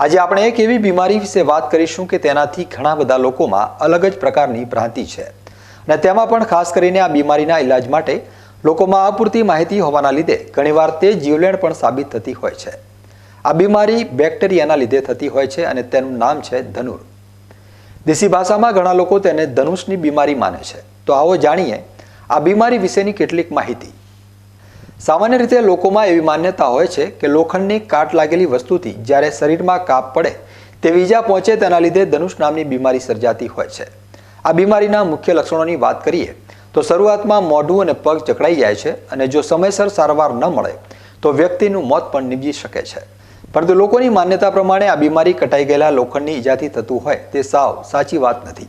આજે આપણે એક એવી બીમારી વિશે વાત કરીશું કે તેનાથી ઘણા બધા લોકોમાં અલગ જ પ્રકારની ભ્રાંતિ છે. અને તેમાં પણ ખાસ કરીને આ બીમારીના ઈલાજ માટે લોકોમાં અપૂરતી માહિતી હોવાના લીધે ઘણીવાર તે જીવલેણ પણ સાબિત થતી હોય છે. આ બીમારી બેક્ટેરિયાના લીધે થતી હોય છે અને તેનું નામ છે ધનુર. દેશી ભાષામાં ઘણા લોકો તેને ધનુષની બીમારી માને છે. તો આવો જાણીએ આ બીમારી વિશેની કેટલીક માહિતી. સામાન્ય રીતે લોકોમાં એવી માન્યતા હોય છે કે લોખંડની કાટ લાગેલી વસ્તુથી જ્યારે શરીરમાં કાપ પડે તે ઈજા પહોંચે તેના લીધે ધનુષ નામની બીમારી સર્જાતી હોય છે. આ બીમારીના મુખ્ય લક્ષણોની વાત કરીએ તો શરૂઆતમાં મોઢું અને પગ જકડાઈ જાય છે અને જો સમયસર સારવાર ન મળે તો વ્યક્તિનું મોત પણ નીપજી શકે છે. પરંતુ લોકોની માન્યતા પ્રમાણે આ બીમારી કટાઈ ગયેલા લોખંડની ઈજાથી થતું હોય તે સાવ સાચી વાત નથી.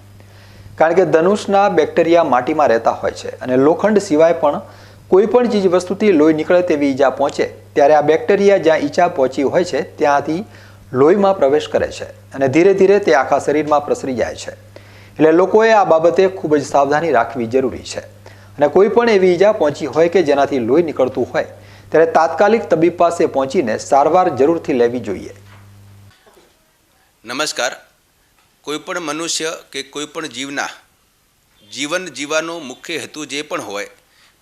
કારણ કે ધનુષના બેક્ટેરિયા માટીમાં રહેતા હોય છે અને લોખંડ સિવાય પણ કોઈ પણ ચીજ વસ્તુથી લોહી નીકળે તેવી ઈજા પહોંચે, ત્યારે આ બેક્ટેરિયા જ્યાં ઈજા પહોંચી હોય છે, ત્યાંથી લોહીમાં પ્રવેશ કરે છે અને ધીરે ધીરે તે આખા શરીરમાં પ્રસરી જાય છે. એટલે લોકોએ આ બાબતે ખૂબ જ સાવધાની રાખવી જરૂરી છે. અને કોઈ પણ એવી ઈજા પહોંચી હોય કે જેનાથી લોહી નીકળતું હોય, ત્યારે તાત્કાલિક તબીબ પાસે પહોંચીને સારવાર જરૂરથી લેવી જોઈએ. નમસ્કાર. કોઈપણ મનુષ્ય કે કોઈપણ જીવના, જીવન જીવવાનો મુખ્ય હેતુ જે પણ હોય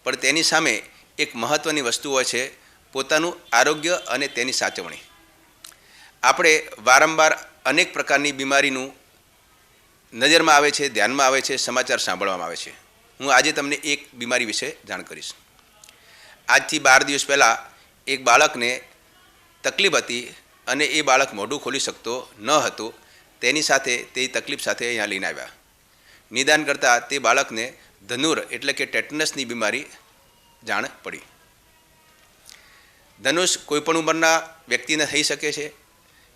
પણ તેની સામે એક મહત્ત્વની વસ્તુ હોય છે, પોતાનું આરોગ્ય અને તેની સાચવણી. આપણે વારંવાર અનેક પ્રકારની બીમારીનું નજરમાં આવે છે, ધ્યાનમાં આવે છે, સમાચાર સાંભળવામાં આવે છે. હું આજે તમને એક બીમારી વિશે જાણ કરીશ. આજથી બાર દિવસ પહેલાં એક બાળકને તકલીફ હતી અને એ બાળક મોઢું ખોલી શકતો ન હતો. તેની સાથે, તે તકલીફ સાથે અહીંયા લઈને આવ્યા. નિદાન કરતાં તે બાળકને ધનુર એટલે કે ટેટનસની બીમારી જાણ પડી. ધનુષ કોઈપણ ઉંમરના વ્યક્તિને થઈ શકે છે.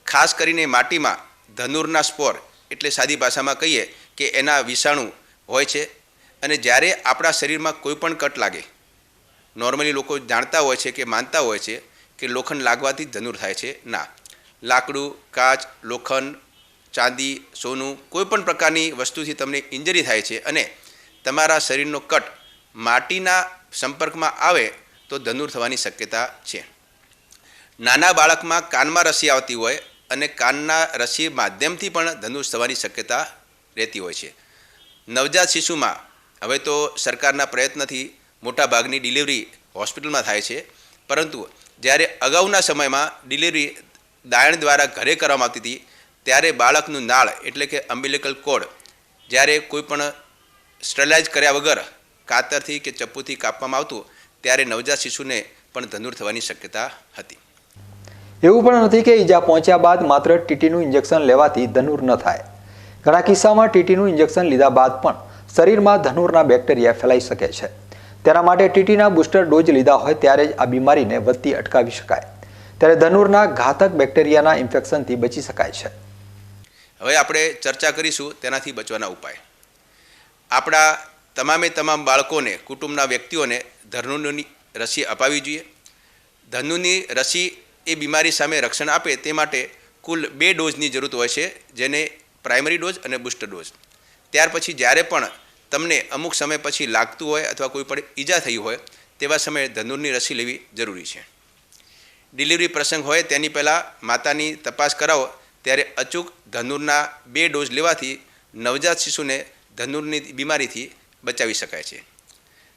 ખાસ કરીને માટીમાં ધનુરના સ્પોર એટલે સાદી ભાષામાં કહીએ કે એના વિષાણુ હોય છે અને જ્યારે આપણા શરીરમાં કોઈપણ કટ લાગે, નોર્મલી લોકો જાણતા હોય છે કે માનતા હોય છે કે લોખંડ લાગવાથી ધનુર થાય છે, ના. લાકડું, કાચ, લોખંડ, ચાંદી, સોનું કોઈપણ પ્રકારની વસ્તુથી તમને ઇન્જરી થાય છે અને તમારા શરીરનો કટ માટીના સંપર્કમાં આવે તો ધનુર થવાની શક્યતા છે. નાના બાળકમાં કાનમાં રસી આવતી હોય અને કાનના રસી માધ્યમથી પણ ધનુષ થવાની શક્યતા રહેતી હોય છે. નવજાત શિશુમાં હવે તો સરકારના પ્રયત્નથી મોટા ભાગની ડિલિવરી હોસ્પિટલમાં થાય છે. પરંતુ જ્યારે અગાઉના સમયમાં ડિલિવરી દાયણ દ્વારા ઘરે કરવામાં આવતી હતી, ત્યારે બાળકનું નાળ એટલે કે અમ્બિલિકલ કોડ જ્યારે કોઈ પણ સ્ટરલાઇઝ કર્યા વગર કાતરથી કે ચપ્પુથી કાપવામાં આવતું ત્યારે નવજાત શિશુને પણ ધનુર થવાની શક્યતા હતી. એવું પણ નથી કે ઈજા પહોંચ્યા બાદ માત્ર ટીટીનું ઇન્જેક્શન લેવાથી ધનુર ન થાય. ઘણા કિસ્સામાં ટીટીનું ઇન્જેક્શન લીધા બાદ પણ શરીરમાં ધનુરના બેક્ટેરિયા ફેલાઈ શકે છે. તેના માટે ટીટીના બુસ્ટર ડોઝ લીધા હોય ત્યારે જ આ બીમારીને વધતી અટકાવી શકાય. ત્યારે ધનુરના ઘાતક બેક્ટેરિયાના ઇન્ફેક્શનથી બચી શકાય છે. હવે આપણે ચર્ચા કરીશું તેનાથી બચવાના ઉપાય. આપણા તમામે તમામ બાળકોને, કુટુંબના વ્યક્તિઓને ધનુરની રસી અપાવી જોઈએ. ધનુની રસી એ બીમારી સામે રક્ષણ આપે તે માટે કુલ બે ડોઝની જરૂરત હોય છે, જેને પ્રાઇમરી ડોઝ અને બુસ્ટર ડોઝ. ત્યાર પછી જ્યારે પણ તમને અમુક સમય પછી લાગતું હોય અથવા કોઈ પણ ઈજા થઈ હોય, તેવા સમયે ધનુરની રસી લેવી જરૂરી છે. ડિલિવરી પ્રસંગ હોય તેની પહેલાં માતાની તપાસ કરાવો, ત્યારે અચૂક ધનુરના બે ડોઝ લેવાથી નવજાત શિશુને ધનુરની બીમારીથી બચાવી શકાય છે.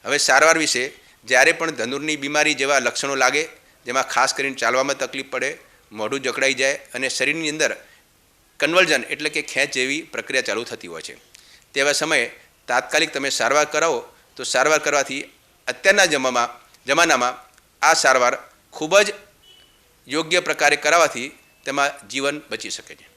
હવે સારવાર વિશે જ્યારે પણ ધનુરની બીમારી જેવા લક્ષણો લાગે, જેમાં ખાસ કરીને ચાલવામાં તકલીફ પડે, મોઢું જકડાઈ જાય અને શરીરની અંદર કન્વર્જન એટલે કે ખેંચ જેવી પ્રક્રિયા ચાલુ થતી હોય છે. તેવા સમયે તાત્કાલિક તમે સારવાર કરાવો, તો સારવાર કરવાથી અત્યારના જમામાં, જમાનામાં આ સારવાર ખૂબ જ યોગ્ય પ્રકારે કરાવવાથી તેમાં જીવન બચી શકે છે.